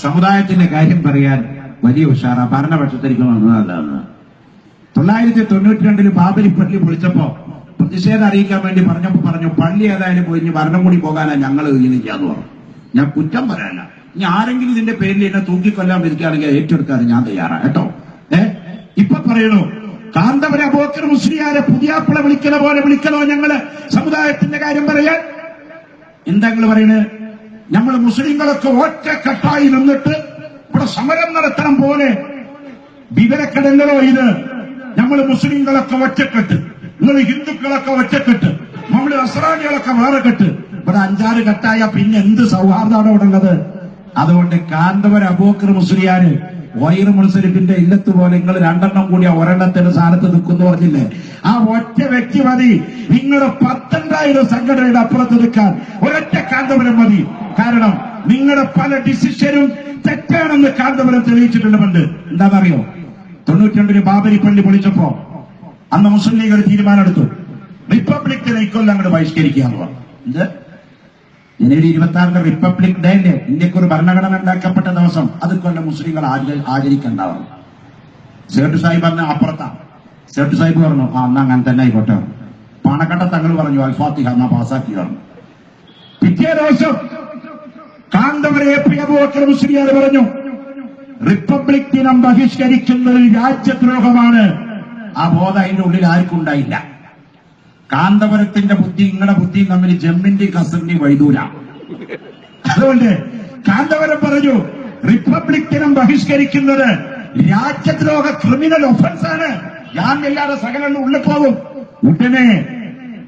സമുദായത്തിന്റെ കാര്യം പറയാൻ വലിയ ഉഷാറ. ഭരണപക്ഷത്തിരിക്കും വന്നതല്ല തൊള്ളായിരത്തി തൊണ്ണൂറ്റി രണ്ടിൽ ബാബരി പള്ളി പൊളിച്ചപ്പോ പ്രതിഷേധം അറിയിക്കാൻ വേണ്ടി പറഞ്ഞപ്പോ പറഞ്ഞു പള്ളി ഏതായാലും ഇനി ഭരണം കൂടി പോകാനാ ഞങ്ങൾ ഇരിക്കാന്ന് പറഞ്ഞു. ഞാൻ കുറ്റം പറയാനല്ല ഇനി ആരെങ്കിലും ഇതിന്റെ പേരിൽ എന്നെ തൂക്കിക്കൊല്ലാൻ വിരിക്കുകയാണെങ്കിൽ ഏറ്റെടുക്കാൻ ഞാൻ തയ്യാറാണ് കേട്ടോ? ഏ? ഇപ്പൊ പറയണു കാന്തപുര അബോക്കർ മുസ്ലിയാരെ പുതിയാപ്പിള വിളിക്കണ പോലെ വിളിക്കണോ ഞങ്ങൾ? സമുദായത്തിന്റെ കാര്യം പറയാൻ. എന്താ നിങ്ങൾ പറയുന്നത് നമ്മൾ മുസ്ലിങ്ങളൊക്കെ ഒറ്റക്കെട്ടായി നിന്നിട്ട് ഇവിടെ സമരം നടത്തണം പോലെ വിവരക്കടല്ലോ ഇത്. നമ്മൾ മുസ്ലിങ്ങളൊക്കെ ഒറ്റക്കെട്ട്. നിങ്ങൾ ഹിന്ദുക്കളൊക്കെ ഒറ്റക്കെട്ട്. നമ്മൾ അസ്രാനികളൊക്കെ വേറെ കെട്ട് ഇവിടെ അഞ്ചാറ് കെട്ടായ പിന്നെ എന്ത് സൗഹാർദ്ദമാണ് ഇവിടെ ഉള്ളത്? അതുകൊണ്ട് കാന്തവർ അബോക്കർ മുസ്ലിയാര് വൈർ മുസ്ലിമിന്റെ ഇല്ലത്ത് പോലെ നിങ്ങൾ രണ്ടെണ്ണം കൂടി ഒരെണ്ണത്തിന്റെ സ്ഥാനത്ത് നിൽക്കുന്നു പറഞ്ഞില്ലേ? ആ ഒറ്റ വ്യക്തി മതി. നിങ്ങൾ പത്തൊണ്ടായിരം സംഘടനയുടെ അപ്പുറത്ത് നിൽക്കാൻ ഒരൊറ്റ കാന്തപുരം മതി. കാരണം നിങ്ങളുടെ പല ഡിസിഷനും തെറ്റാണെന്ന് കാന്തപുരം തെളിയിച്ചിട്ടുണ്ട് പണ്ട് എന്താണെന്നറിയോ? തൊണ്ണൂറ്റിരണ്ടിന് ബാബരി പള്ളി പൊളിച്ചപ്പോ അന്ന് മുസ്ലിം ലീഗ് ഒരു തീരുമാനം എടുത്തു റിപ്പബ്ലിക് ദിനം ഇക്കൊല്ലം അങ്ങോട്ട് ബഹിഷ്കരിക്കുക എന്ന് പറഞ്ഞു ജനുവരി ഇരുപത്തി ആറിന് റിപ്പബ്ലിക് ഡേ അല്ലേ ഇന്ത്യയ്ക്ക് ഒരു ഭരണഘടന ഉണ്ടാക്കപ്പെട്ട ദിവസം അത് കൊല്ലം മുസ്ലിങ്ങൾ ആചരിക്കേണ്ടാവും. സേട്ടു സാഹിബ് പറഞ്ഞ അപ്പുറത്താ. സേട്ടു സാഹിബ് പറഞ്ഞു ആ എന്നാ അങ്ങനെ തന്നെ ആയിക്കോട്ടെ. പണക്കട്ട തങ്ങൾ പറഞ്ഞു അൽഫാത്തിഹ എന്നാ പാസാക്കി പറഞ്ഞു. പിറ്റേ ദിവസം കാന്തവരെ മുസ്ലിയാർ പറഞ്ഞു റിപ്പബ്ലിക് ദിനം ബഹിഷ്കരിക്കുന്നത് രാജ്യദ്രോഹമാണ്. ആ ബോധം അതിന്റെ ഉള്ളിൽ ആർക്കും ഉണ്ടായില്ല. കാന്തപുരത്തിന്റെ ബുദ്ധി നിങ്ങളുടെ ബുദ്ധിയും തമ്മിൽ ജമ്മിന്റെ കസറിന്റെ വൈദൂര. അതുകൊണ്ട് കാന്തപുരം പറഞ്ഞു റിപ്പബ്ലിക് ദിനം ബഹിഷ്കരിക്കുന്നത് രാജ്യദ്രോഹ ക്രിമിനൽ ഒഫൻസ് ആണ് ഞാൻ എല്ലാവരും സകലങ്ങളും ഉള്ളിൽ പോകും. ഉടനെ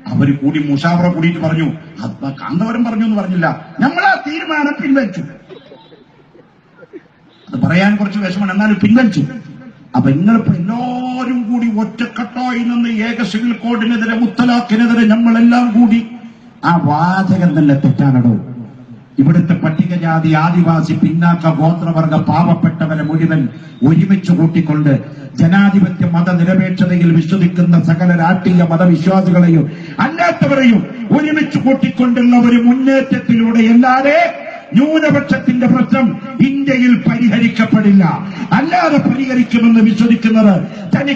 അവർ കൂടി മുഷാവറ കൂടിയിട്ട് പറഞ്ഞു അത് കാന്തപുരം പറഞ്ഞു എന്ന് പറഞ്ഞില്ല. നമ്മൾ ആ തീരുമാനം പിൻവലിച്ചു. അത് പറയാൻ കുറച്ച് വിഷമം എന്നാലും പിൻവലിച്ചു. അപ്പൊ നിങ്ങളിപ്പോ എല്ലാവരും കൂടി ഒറ്റക്കെട്ടായി നിന്ന് ഏക സിവിൽ കോഡിനെതിരെ മുത്തലാഖിനെതിരെ നമ്മളെല്ലാം കൂടി ആ വാചകം തന്നെ തെറ്റാണോ ഇവിടുത്തെ പട്ടികജാതി ആദിവാസി പിന്നാക്ക ഗോത്രവർഗ പാവപ്പെട്ടവരെ മുഴുവൻ ഒരുമിച്ച് കൂട്ടിക്കൊണ്ട് ജനാധിപത്യ മതനിരപേക്ഷതയിൽ വിശ്വസിക്കുന്ന സകല രാഷ്ട്രീയ മതവിശ്വാസികളെയും അല്ലാത്തവരെയും ഒരുമിച്ച് കൂട്ടിക്കൊണ്ടുള്ള ഒരു മുന്നേറ്റത്തിലൂടെ അല്ലാതെ ന്യൂനപക്ഷത്തിന്റെ പ്രശ്നം ഇന്ത്യയിൽ പരിഹരിക്കപ്പെടില്ല. അല്ലാതെ പരിഹരിക്കുമെന്ന് വിശ്വസിക്കുന്നത് തനി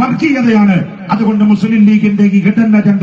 വർഗീയതയാണ്. അതുകൊണ്ട് മുസ്ലിം ലീഗിന്റെ ഈ ഘടന അജണ്ട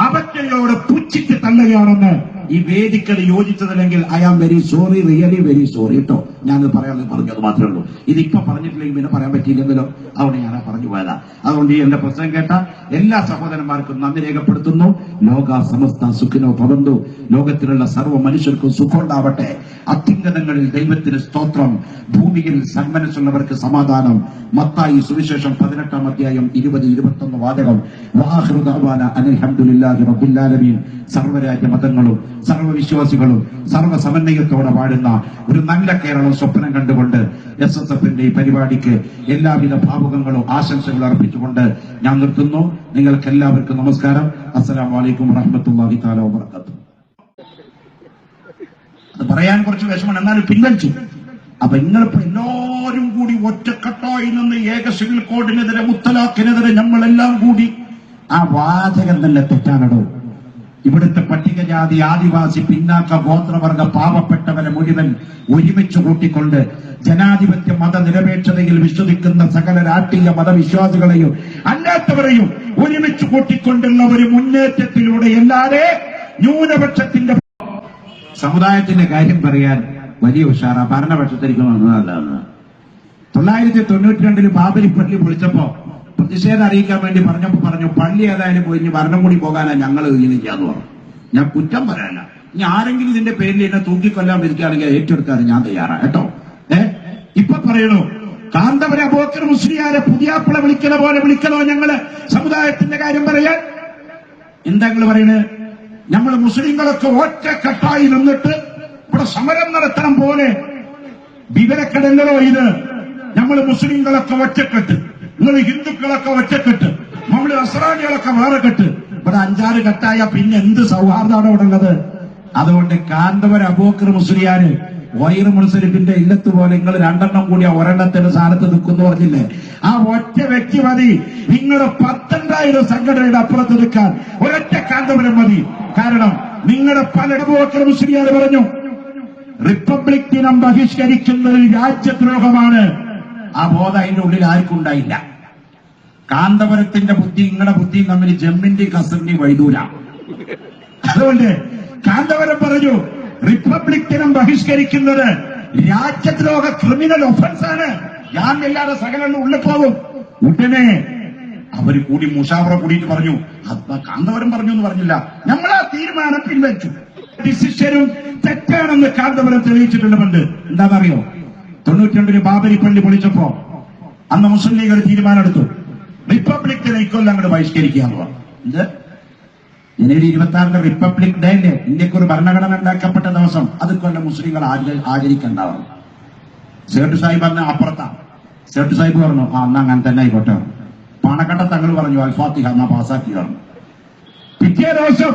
അവജ്ഞയോട് പുച്ഛിച്ച് തള്ളുകയാണെന്ന് ഈ വേദിക്കത് യോജിച്ചതല്ലെങ്കിൽ I am very sorry really very sorry കേട്ടോ ഞാൻ പറയാൻ പറഞ്ഞത് മാത്രമേ ഉള്ളൂ. ഇതിപ്പോ പറഞ്ഞിട്ടില്ലെങ്കിൽ പിന്നെ പറയാൻ പറ്റിയില്ലെങ്കിലോ അതുകൊണ്ട് ഞാൻ പറഞ്ഞു പോയതാ. അതുകൊണ്ട് ഈ എന്റെ പ്രശ്നം കേട്ട എല്ലാ സഹോദരന്മാർക്കും നന്ദി രേഖപ്പെടുത്തുന്നു. ലോക സമസ്ത സുഖിനോ പവന്തു ലോകത്തിലുള്ള സർവ മനുഷ്യർക്കും സുഖമുണ്ടാവട്ടെ. അത്യുന്നതങ്ങളിൽ ദൈവത്തിന് സ്തോത്രം. ഭൂമിയിൽ സന്മനസ്സുള്ളവർക്ക് സമാധാനം. മത്തായി സുവിശേഷം പതിനെട്ടാം അധ്യായം ഇരുപത് ഇരുപത്തൊന്ന് വാചകം. വാഹൃദാന അനിൽഹമുല്ലാഹി റബ്ബുല്ലാലമീൻ സർവരാജ്യ മതങ്ങളും സർവവിശ്വാസികളും സർവ സമന്വയത്തോടെ പാടുന്ന ഒരു നല്ല കേരളം സ്വപ്നം കണ്ടുകൊണ്ട് എസ് എസ് എഫിന്റെ ഈ പരിപാടിക്ക് എല്ലാവിധ ഭാവുകങ്ങളും ആശംസകളും അർപ്പിച്ചുകൊണ്ട് ഞാൻ നിർത്തുന്നു. നിങ്ങൾക്ക് എല്ലാവർക്കും നമസ്കാരം. അസ്സലാമലൈക്കും വറഹമത്തല്ലാഹി താല വാബർക്കാത്തു അത് പറയാൻ കുറച്ച് വിഷമമാണ്. എന്നാലും പിൻവലിച്ചു. അപ്പൊ നിങ്ങളിപ്പോ എല്ലാവരും കൂടി ഒറ്റക്കെട്ടായി നിന്ന് ഏക സിവിൽ കോഡിനെതിരെ മുത്തലാഖിനെതിരെ നമ്മളെല്ലാം കൂടി ആ വാചകം തന്നെ തെറ്റാണോ ഇവിടുത്തെ പട്ടികജാതി ആദിവാസി പിന്നാക്ക ഗോത്രവർഗ പാവപ്പെട്ടവരെ മുഴുവൻ ഒരുമിച്ച് കൂട്ടിക്കൊണ്ട് ജനാധിപത്യ മതനിരപേക്ഷതയിൽ വിശ്വസിക്കുന്ന സകല രാഷ്ട്രീയ മതവിശ്വാസികളെയും അല്ലാത്തവരെയും ഒരുമിച്ച് കൂട്ടിക്കൊണ്ടുള്ള ഒരു മുന്നേറ്റത്തിലൂടെ അല്ലാതെ ന്യൂനപക്ഷത്തിന്റെ സമുദായത്തിന്റെ കാര്യം പറയാൻ വലിയ ഉഷാറ. ഭരണപക്ഷത്തിരിക്കുന്ന തൊള്ളായിരത്തി തൊണ്ണൂറ്റി രണ്ടിൽ ബാബരി പള്ളി പൊളിച്ചപ്പോ പ്രതിഷേധം അറിയിക്കാൻ വേണ്ടി പറഞ്ഞപ്പോ പറഞ്ഞു പള്ളി ഏതായാലും പോയി ഭരണം കൂടി പോകാനാ ഞങ്ങൾ ഇരിക്കാന്ന് പറഞ്ഞു. ഞാൻ കുറ്റം പറയാനല്ല ഇനി ആരെങ്കിലും ഇതിന്റെ പേരിൽ എന്നെ തൂക്കിക്കൊല്ലാൻ വിരിക്കുകയാണെങ്കിൽ ഏറ്റെടുക്കാൻ ഞാൻ തയ്യാറാണ്. കേട്ടോ? ഏ? ഇപ്പൊ പറയണു കാന്തപുര അബോക്കർ മുസ്ലിയാരെ പുതിയാപ്പിള വിളിക്കണ പോലെ വിളിക്കണോ ഞങ്ങൾ? സമുദായത്തിന്റെ കാര്യം പറയാൻ. എന്താ നിങ്ങൾ പറയുന്നത് നമ്മൾ മുസ്ലിങ്ങളൊക്കെ ഒറ്റക്കെട്ടായി നിന്നിട്ട് ഇവിടെ സമരം നടത്തണം പോലെ. വിവരക്കടല്ലോ ഇത്? നമ്മൾ മുസ്ലിങ്ങളൊക്കെ ഒറ്റക്കെട്ട്. നിങ്ങൾ ഹിന്ദുക്കളൊക്കെ ഒറ്റക്കെട്ട് നമ്മൾ അസ്രാനികളൊക്കെ വേറെ കെട്ട് ഇവിടെ അഞ്ചാറ് കെട്ടായ പിന്നെ എന്ത് സൗഹാർദ്ദമാണ് ഇവിടെ ഉള്ളത്? അതുകൊണ്ട് കാന്തവര അബോക്കർ മുസ്ലിയാര് വൈർ മുൻസരിഫിന്റെ ഇല്ലത്ത് പോലെ നിങ്ങൾ രണ്ടെണ്ണം കൂടി ഒരെണ്ണത്തിന്റെ സ്ഥാനത്ത് നിൽക്കുന്നു പറഞ്ഞില്ലേ? ആ ഒറ്റ വ്യക്തി മതി. നിങ്ങൾ പത്തൊണ്ടായിരം സംഘടനയുടെ അപ്പുറത്ത് നിൽക്കാൻ ഒരൊറ്റ കാന്തപുരം മതി. കാരണം നിങ്ങളുടെ പല അബോക്കർ മുസ്ലിയാർ പറഞ്ഞു റിപ്പബ്ലിക് ദിനം ബഹിഷ്കരിക്കുന്നത് രാജ്യദ്രോഹമാണ്. ആ ബോധം അതിന്റെ ഉള്ളിൽ ആർക്കും ഉണ്ടായില്ല. കാന്തപുരത്തിന്റെ ബുദ്ധി നിങ്ങളുടെ ബുദ്ധിയും തമ്മിൽ ജമ്മിന്റെയും കസറിന്റെയും വൈദൂര അതുകൊണ്ട് കാന്തപുരം പറഞ്ഞു റിപ്പബ്ലിക് ദിനം ബഹിഷ്കരിക്കുന്നത് രാജ്യദ്രോഹ ക്രിമിനൽ ഒഫൻസ് ആണ്. ഞാൻ എല്ലാവരും സകലം ഉള്ളിൽ പോകും ഉടനെ അവർ കൂടി മുഷാവറ കൂടിയിട്ട് പറഞ്ഞു കാന്തപുരം പറഞ്ഞു എന്ന് പറഞ്ഞില്ല. നമ്മൾ ആ തീരുമാനം പിൻവലിച്ചു. ഡിസിഷനും തെറ്റാണെന്ന് കാന്തപുരം തെളിയിച്ചിട്ടുണ്ട് പണ്ട് എന്താണെന്നറിയോ തൊണ്ണൂറ്റിരണ്ടിന് ബാബരി പള്ളി പൊളിച്ചപ്പോ അന്ന് മുസ്ലിം ലീഗ് ഒരു തീരുമാനമെടുത്തു. റിപ്പബ്ലിക് ഡേ ഇക്കൊല്ലം അങ്ങോട്ട് ബഹിഷ്കരിക്കുക എന്ന് പറഞ്ഞു ജനുവരി ഇരുപത്തി ആറിന് റിപ്പബ്ലിക് ഡേ അല്ലേ ഇന്ത്യയ്ക്ക് ഒരു ഭരണഘടന ഉണ്ടാക്കപ്പെട്ട ദിവസം അത് കൊല്ലം മുസ്ലിങ്ങൾ ആചരി- സേട്ടു സാഹിബ് പറഞ്ഞ അപ്പുറത്താണ് സേട്ട് സാഹിബ് പറഞ്ഞു ആ അന്ന് അങ്ങനെ തന്നെ ആയിക്കോട്ടെ. പാണക്കട്ട തങ്ങൾ പറഞ്ഞു അൽഫാത്തിഹ എന്നാ പാസാക്കി പറഞ്ഞു പിറ്റേ ദിവസം